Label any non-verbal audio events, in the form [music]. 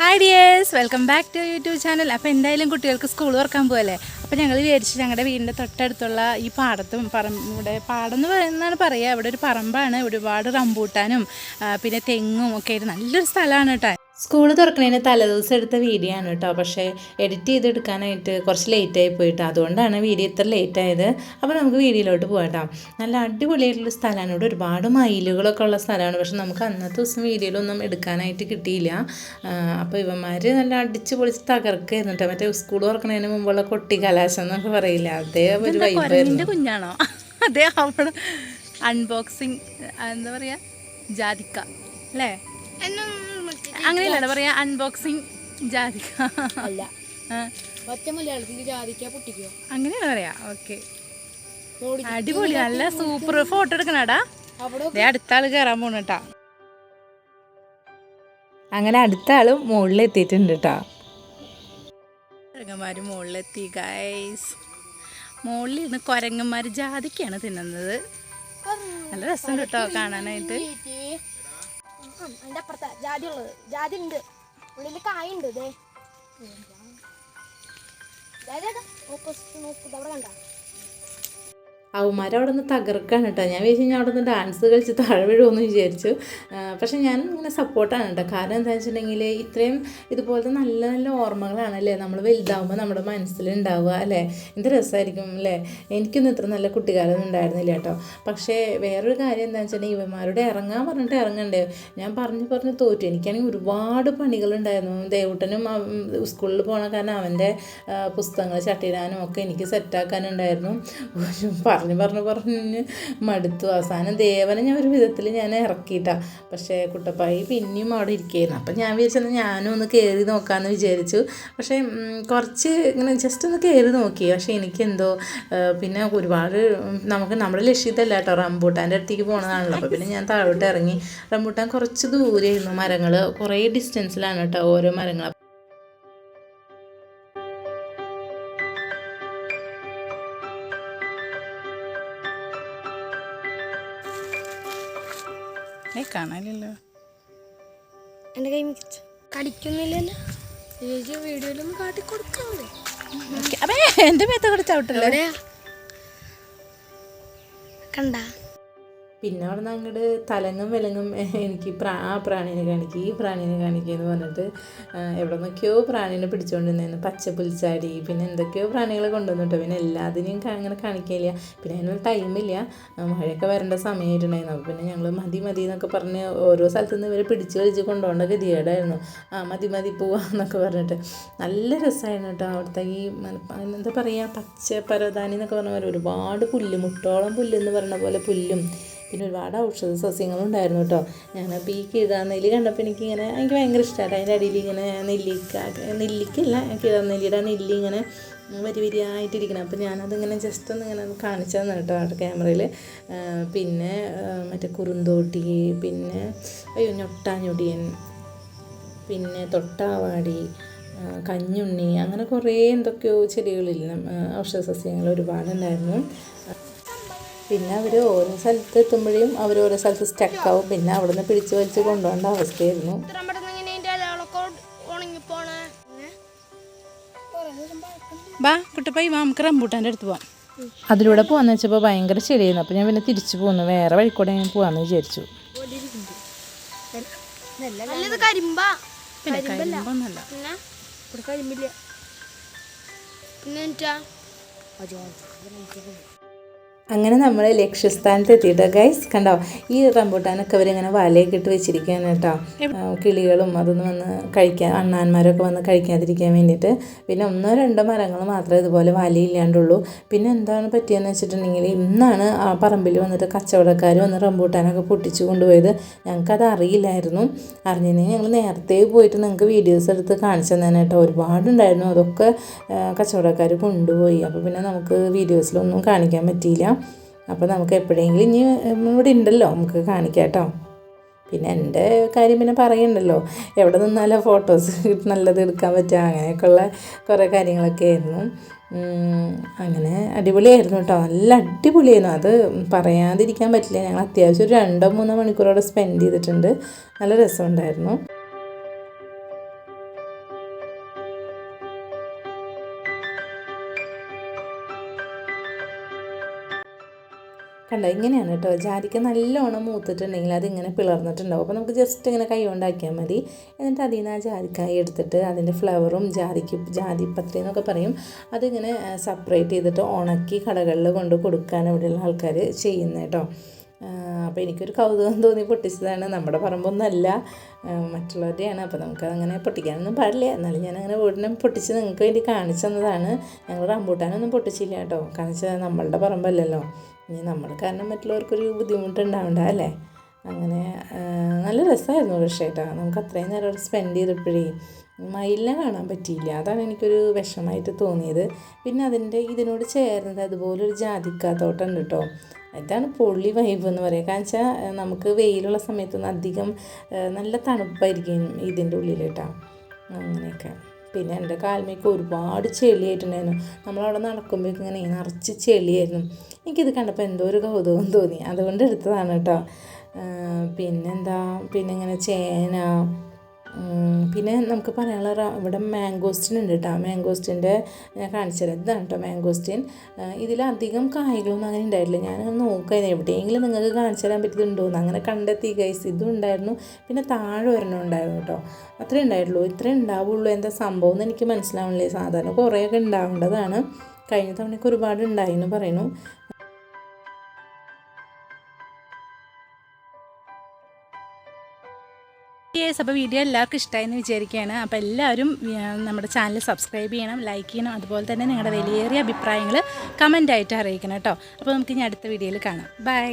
Hi dears welcome back to YouTube channel അപ്പോൾ എന്തായാലും കുട്ടികൾക്ക് സ്കൂൾ തുറക്കാൻ പോകല്ലേ അപ്പോൾ ഞങ്ങൾ വിചാരിച്ചു ഞങ്ങളുടെ വീടിന്റെ തൊട്ടടുത്തുള്ള ഈ പാടത്തും പറമ്പ് ഇവിടെ പാടം എന്ന് പറയുന്നതാണ് പറയുക ഇവിടെ ഒരു പറമ്പാണ്. ഒരുപാട് റംബൂട്ടാനും പിന്നെ തെങ്ങും ഒക്കെ ആയിട്ട് നല്ലൊരു സ്ഥലമാണ് കേട്ടോ. സ്കൂൾ തുറക്കുന്നതിന് തലേദിവസം എടുത്ത വീഡിയോ ആണ് കേട്ടോ പക്ഷേ എഡിറ്റ് ചെയ്തെടുക്കാനായിട്ട് കുറച്ച് ലേറ്റ് ആയി പോയിട്ട്. അതുകൊണ്ടാണ് വീഡിയോ ഇത്ര ലേറ്റ് ആയത്. അപ്പോൾ നമുക്ക് വീഡിയോയിലോട്ട് പോകാം നല്ല അടിപൊളിയായിട്ടുള്ള സ്ഥലമാണ്. ഇവിടെ ഒരുപാട് മയിലുകളൊക്കെ ഉള്ള സ്ഥലമാണ്. പക്ഷെ നമുക്ക് അന്നത്തെ ദിവസം വീഡിയോയിലൊന്നും എടുക്കാനായിട്ട് കിട്ടിയില്ല. അപ്പോൾ ഇവന്മാർ നല്ല അടിച്ച് പൊളിച്ച് തകർക്കായിരുന്നു കേട്ടോ മറ്റേ സ്കൂൾ തുറക്കുന്നതിന് മുമ്പുള്ള കൊട്ടി കലാശം എന്നൊക്കെ പറയില്ല? അതേ ഒരു വൈബായിരുന്നു കുഞ്ഞാണോ? [laughs] അതെ അവിടെ അൺബോക്സിങ് എന്താ പറയുക ജാതിക്ക അല്ലേ? അങ്ങനെയല്ല പറയാ അൺബോക്സിങ് ജാതിക്ക അല്ല. ആ, ഒറ്റ മലയാളത്തിൽ ജാതിക്ക പൊട്ടിക്കുക അങ്ങനെയാണ് പറയാ. ഓക്കെ അടിപൊളി. നല്ല സൂപ്പർ ഫോട്ടോ എടുക്കണടാ. അടുത്ത ആൾ കയറാൻ പോണ കേട്ടാ അങ്ങനെ അടുത്ത ആൾ മുകളിൽ എത്തിയിട്ടുണ്ട് കേട്ടോ കുരങ്ങന്മാര് മുകളിലെത്തി ഗൈസ് മുകളിൽ ഇരുന്ന് കുരങ്ങന്മാർ ജാതിക്കാണ് തിന്നുന്നത് നല്ല രസമുണ്ട് കേട്ടോ കാണാനായിട്ട്. അതിന്റെ അപ്പുറത്താ. ജാതി ഉള്ളത് ജാതി ഉണ്ട് ഉള്ളിൽ കായുണ്ട് ദേ നോക്കൂ നോക്കൂ അവിടെ കണ്ട. അവന്മാർ അവിടെ നിന്ന് തകർക്കാണ് കേട്ടോ ഞാൻ വിചാരിച്ചു അവിടെ നിന്ന് ഡാൻസ് കളിച്ച് താഴെ വീഴുമെന്ന് വിചാരിച്ചു. പക്ഷെ ഞാൻ ഇങ്ങനെ സപ്പോർട്ടാണ് കേട്ടോ കാരണം എന്താണെന്ന് വെച്ചിട്ടുണ്ടെങ്കിൽ ഇത്രയും ഇതുപോലത്തെ നല്ല നല്ല ഓർമ്മകളാണ് അല്ലേ നമ്മൾ വലുതാവുമ്പോൾ നമ്മുടെ മനസ്സിലുണ്ടാവുക അല്ലേ? എന്ത് രസമായിരിക്കും അല്ലേ? എനിക്കൊന്നും ഇത്ര നല്ല കുട്ടിക്കാലൊന്നും ഉണ്ടായിരുന്നില്ല കേട്ടോ പക്ഷേ വേറൊരു കാര്യം എന്താണെന്ന് വെച്ചിട്ടുണ്ടെങ്കിൽ ഇവന്മാരോട് ഇറങ്ങാൻ പറഞ്ഞിട്ട് ഇറങ്ങണ്ടേ? ഞാൻ പറഞ്ഞു പറഞ്ഞ് തോറ്റു. എനിക്കാണെങ്കിൽ ഒരുപാട് പണികളുണ്ടായിരുന്നു. ദേവൂട്ടനും സ്കൂളിൽ പോകണം കാരണം അവന്റെ പുസ്തകങ്ങൾ ചട്ടിടാനും ഒക്കെ എനിക്ക് സെറ്റാക്കാനുണ്ടായിരുന്നു പറഞ്ഞു പറഞ്ഞ് പറഞ്ഞ് മടുത്തു. അവസാനം ദേവനെ ഞാൻ ഒരു വിധത്തിൽ ഞാൻ ഇറക്കിയിട്ടാ. പക്ഷേ കുട്ടപ്പായി പിന്നെയും അവിടെ ഇരിക്കുകയായിരുന്നു. അപ്പം ഞാൻ വിചാരിച്ചത് ഞാനും ഒന്ന് കയറി നോക്കാമെന്ന് വിചാരിച്ചു. പക്ഷേ കുറച്ച് ഇങ്ങനെ ജസ്റ്റ് ഒന്ന് കയറി നോക്കി. പക്ഷേ എനിക്കെന്തോ പിന്നെ ഒരുപാട് നമുക്ക് നമ്മുടെ ലക്ഷ്യത്തല്ല കേട്ടോ റംബൂട്ടാന്റെ അടുത്തേക്ക് പോകണതാണല്ലോ അപ്പോൾ പിന്നെ ഞാൻ താഴോട്ട് ഇറങ്ങി. റംബൂട്ടാൻ കുറച്ച് ദൂരെയായിരുന്നു മരങ്ങൾ കുറേ ഡിസ്റ്റൻസിലാണ് കേട്ടോ ഓരോ മരങ്ങൾ കാണാനില്ലല്ലോ. എന്റെ കൈ മികച്ചു കടിക്കുന്നില്ലല്ലോ ചേച്ചി വീഡിയോയിലൊന്നും കാട്ടി കൊടുക്കാവേ ഓക്കേ. അപ്പേ എന്റെ മേത്ത കൂടെ ചവിട്ടല്ലേ? കണ്ട? പിന്നെ അവിടെ അങ്ങോട്ട് തലങ്ങും വിലങ്ങും [laughs] എനിക്ക് പ്രാ ആ പ്രാണീനെ കാണിക്കുക ഈ പ്രാണീനെ കാണിക്കുക എന്ന് പറഞ്ഞിട്ട് എവിടെ നിന്നൊക്കെയോ പ്രാണീനെ പിടിച്ചുകൊണ്ടിരുന്നു പച്ചപ്പുൽച്ചാടി പിന്നെ എന്തൊക്കെയോ പ്രാണികളെ കൊണ്ടുവന്നിട്ടോ. പിന്നെ എല്ലാത്തിനെയും അങ്ങനെ കാണിക്കില്ല. പിന്നെ അതിനുള്ള ടൈമില്ല മഴയൊക്കെ വരേണ്ട സമയമായിട്ടുണ്ടായിരുന്നു. അപ്പോൾ പിന്നെ ഞങ്ങൾ മതി മതി എന്നൊക്കെ പറഞ്ഞ് ഓരോ സ്ഥലത്തു നിന്ന് ഇവരെ പിടിച്ച് വലിച്ച് കൊണ്ടുപോകേണ്ട ഗതികേടായിരുന്നു. ആ മതി മതി പോവാ എന്നൊക്കെ പറഞ്ഞിട്ട്. നല്ല രസമായിരുന്നു കേട്ടോ അവിടുത്തെ ഈ എന്താ പറയുക പച്ച പരവതാനി എന്നൊക്കെ പറഞ്ഞ പോലെ ഒരുപാട് പുല്ല് മുട്ടോളം പുല്ല് എന്ന് പറഞ്ഞ പോലെ പുല്ലും പിന്നെ ഒരുപാട് ഔഷധ സസ്യങ്ങളും ഉണ്ടായിരുന്നു കേട്ടോ. ഞാൻ പീക്ക് കിഴാനെല്ലി കണ്ടപ്പോൾ എനിക്കിങ്ങനെ എനിക്ക് ഭയങ്കര ഇഷ്ടമായിട്ട് അതിന്റെ അടിയിൽ ഇങ്ങനെ നെല്ലിക്ക നെല്ലിക്കല്ല കിഴാനെല്ലിയുടെ ആ നെല്ലി ഇങ്ങനെ വരി വരിയായിട്ടിരിക്കണം. അപ്പോൾ ഞാനതിങ്ങനെ ജസ്റ്റ് ഒന്ന് ഇങ്ങനെ കാണിച്ചു തന്നെ കേട്ടോ അവിടെ ക്യാമറയിൽ പിന്നെ മറ്റേ കുറുന്തോട്ടി പിന്നെ അയ്യോ ഞൊട്ടാഞ്ഞൊടിയൻ പിന്നെ തൊട്ടാവാടി കഞ്ഞുണ്ണി അങ്ങനെ കുറേ എന്തൊക്കെയോ ചെടികളില്ല ഔഷധ സസ്യങ്ങൾ ഒരുപാടുണ്ടായിരുന്നു. പിന്നെ അവർ ഓരോ സ്ഥലത്ത് എത്തുമ്പോഴേയും അവർ ഓരോ സ്ഥലത്ത് സ്റ്റക്കാവും പിന്നെ അവിടെ നിന്ന് പിടിച്ചു വലിച്ച് കൊണ്ടുപോകേണ്ട അവസ്ഥയായിരുന്നു. വാ ബാ കുട്ടപ്പായി വാ നമുക്ക് റംബൂട്ടാന്റെ അടുത്ത് പോവാം. അതിലൂടെ പോകാന്ന് വെച്ചപ്പോൾ ഭയങ്കര ശരിയായിരുന്നു അപ്പോൾ ഞാൻ പിന്നെ തിരിച്ചു പോന്നു. വേറെ വഴിക്കൂടെ ഞാൻ പോകാമെന്ന് വിചാരിച്ചു. പിന്നെ അങ്ങനെ നമ്മൾ ലക്ഷ്യസ്ഥാനത്ത് എത്തിയിട്ട് ഗൈസ് കണ്ടോ? ഈ റംബൂട്ടാനൊക്കെ അവരിങ്ങനെ വലയൊക്കെ ഇട്ട് വെച്ചിരിക്കുകയാണ് കേട്ടോ. കിളികളും അതൊന്നും വന്ന് കഴിക്കാൻ അണ്ണാന്മാരൊക്കെ വന്ന് കഴിക്കാതിരിക്കാൻ വേണ്ടിയിട്ട്. പിന്നെ ഒന്നോ രണ്ടോ മരങ്ങൾ മാത്രമേ ഇതുപോലെ വലയില്ലാണ്ടുള്ളൂ. പിന്നെ എന്താണ് പറ്റിയെന്ന് വെച്ചിട്ടുണ്ടെങ്കിൽ ഇന്നാണ് ആ പറമ്പിൽ വന്നിട്ട് കച്ചവടക്കാർ വന്ന് റംബൂട്ടാനൊക്കെ പൊട്ടിച്ചു കൊണ്ടുപോയത്. ഞങ്ങൾക്കത് അറിയില്ലായിരുന്നു. അറിഞ്ഞിരുന്നെങ്കിൽ ഞങ്ങൾ നേരത്തെ പോയിട്ട് നിങ്ങൾക്ക് വീഡിയോസ് എടുത്ത് കാണിച്ചു തന്നെ കേട്ടോ. ഒരുപാടുണ്ടായിരുന്നു. അതൊക്കെ കച്ചവടക്കാർ കൊണ്ടുപോയി. അപ്പോൾ പിന്നെ നമുക്ക് വീഡിയോസിലൊന്നും കാണിക്കാൻ പറ്റിയില്ല. അപ്പോൾ നമുക്ക് എപ്പോഴെങ്കിലും ഇനി ഇവിടെ ഉണ്ടല്ലോ നമുക്ക് കാണിക്കാം പിന്നെ എന്റെ കാര്യം പിന്നെ പറയണ്ടല്ലോ. എവിടെ നിന്നാലും ഫോട്ടോസ് നല്ലത് എടുക്കാൻ പറ്റുക? അങ്ങനെയൊക്കെയുള്ള കുറേ കാര്യങ്ങളൊക്കെ ആയിരുന്നു. അങ്ങനെ അടിപൊളിയായിരുന്നു കേട്ടോ. നല്ല അടിപൊളിയായിരുന്നു. അത് പറയാതിരിക്കാൻ പറ്റില്ല. ഞങ്ങൾ അത്യാവശ്യം ഒരു രണ്ടോ മൂന്നോ മണിക്കൂറോടെ സ്പെൻഡ് ചെയ്തിട്ടുണ്ട്. നല്ല രസമുണ്ടായിരുന്നു. കണ്ടോ? ഇങ്ങനെയാണ് കേട്ടോ. ജാതിക്ക് നല്ലോണം മൂത്തിട്ടുണ്ടെങ്കിൽ അതിങ്ങനെ പിളർന്നിട്ടുണ്ടാവും. അപ്പോൾ നമുക്ക് ജസ്റ്റ് ഇങ്ങനെ കൈ കൊണ്ടാക്കിയാൽ മതി. എന്നിട്ട് അതിൽ നിന്ന് ആ ജാതിക്കായ എടുത്തിട്ട് അതിന്റെ ഫ്ലവറും ജാതിക്ക് ജാതിപത്രി എന്നൊക്കെ പറയും. അതിങ്ങനെ സെപ്പറേറ്റ് ചെയ്തിട്ട് ഉണക്കി കടകളിൽ കൊണ്ട് കൊടുക്കാൻ ഇവിടെയുള്ള ആൾക്കാർ ചെയ്യുന്നത് കേട്ടോ. അപ്പോൾ എനിക്കൊരു കൗതുകം തോന്നി പൊട്ടിച്ചതാണ്. നമ്മുടെ പറമ്പൊന്നല്ല മറ്റുള്ളവരുടെയാണ്. അപ്പോൾ നമുക്ക് അങ്ങനെ പൊട്ടിക്കാനൊന്നും പാടില്ല. എന്നാലും ഞാൻ അങ്ങനെ വീടിനെ പൊട്ടിച്ച് നിങ്ങൾക്ക് വേണ്ടി കാണിച്ചു തന്നതാണ്. ഞങ്ങൾ റംബൂട്ടാനൊന്നും പൊട്ടിച്ചില്ല കേട്ടോ. കാണിച്ചത് നമ്മളുടെ പറമ്പല്ലല്ലോ. ഇനി നമ്മൾ കാരണം മറ്റുള്ളവർക്കൊരു ബുദ്ധിമുട്ടുണ്ടാവണ്ട അല്ലേ? അങ്ങനെ നല്ല രസമായിരുന്നു പക്ഷേ കേട്ടോ നമുക്ക് അത്രയും നേരം സ്പെൻഡ് ചെയ്തപ്പോഴേ മയിലിനെ കാണാൻ പറ്റിയില്ല. അതാണ് എനിക്കൊരു വിഷമമായിട്ട് തോന്നിയത്. പിന്നെ അതിന്റെ ഇതിനോട് ചേർന്നത് അതുപോലൊരു ജാതിക്കാത്തോട്ടം ഉണ്ട് കേട്ടോ ഇതാണ് പൊള്ളി വൈബ് എന്ന് പറയുക കാരണം വെച്ചാൽ നമുക്ക് വെയിലുള്ള സമയത്തൊന്നും അധികം നല്ല തണുപ്പായിരിക്കും ഇതിന്റെ ഉള്ളിൽ കേട്ടോ അങ്ങനെയൊക്കെ. പിന്നെ എന്റെ കാൽമേക്ക് ഒരുപാട് ചെളിയായിട്ടുണ്ടായിരുന്നു. നമ്മളവിടെ നടക്കുമ്പോഴേക്കും ഇങ്ങനെ നിറച്ച് ചെളിയായിരുന്നു. എനിക്കിത് കണ്ടപ്പോൾ എന്തോ ഒരു കൗതുകം തോന്നി. അതുകൊണ്ട് എടുത്തതാണ് കേട്ടോ. പിന്നെന്താ? പിന്നെ ഇങ്ങനെ ചേന പിന്നെ നമുക്ക് പറയാനുള്ള ഇവിടെ മാംഗോസ്റ്റിൻ ഉണ്ട് കേട്ടോ. മാംഗോസ്റ്റിന്റെ ഞാൻ കാണിച്ചു തരാം. ഇതാണ് കേട്ടോ മാംഗോസ്റ്റിൻ. ഇതിലധികം കായ്കളൊന്നും അങ്ങനെ ഉണ്ടായിട്ടില്ല. ഞാനങ്ങനെ നോക്കായിരുന്നു. എവിടെയെങ്കിലും നിങ്ങൾക്ക് കാണിച്ചു തരാൻ പറ്റിയതുണ്ടോ എന്ന്. അങ്ങനെ കണ്ടെത്തി ഗൈസ് ഇതും ഉണ്ടായിരുന്നു. പിന്നെ താഴെ ഒരെണ്ണം ഉണ്ടായിരുന്നു കേട്ടോ. അത്രേ ഉണ്ടായിട്ടുള്ളൂ. ഇത്രേ ഉണ്ടാവുള്ളൂ. എന്താ സംഭവം എന്ന് എനിക്ക് മനസ്സിലാവണില്ലേ. സാധാരണ കുറേയൊക്കെ ഉണ്ടാവേണ്ടതാണ്. കഴിഞ്ഞ തവണയൊക്കെ ഒരുപാട് ഉണ്ടായി എന്ന് പറയുന്നു. യെസ് അപ്പോൾ വീഡിയോ എല്ലാവർക്കും ഇഷ്ടമായെന്ന് വിചാരിക്കുകയാണ്. അപ്പോൾ എല്ലാവരും നമ്മുടെ ചാനൽ സബ്സ്ക്രൈബ് ചെയ്യണം ലൈക്ക് ചെയ്യണം. അതുപോലെ തന്നെ നിങ്ങളുടെ വലിയേറിയ അഭിപ്രായങ്ങൾ കമന്റായിട്ട് അറിയിക്കണം കേട്ടോ. അപ്പോൾ നമുക്ക് ഇനി അടുത്ത വീഡിയോയിൽ കാണാം. ബൈ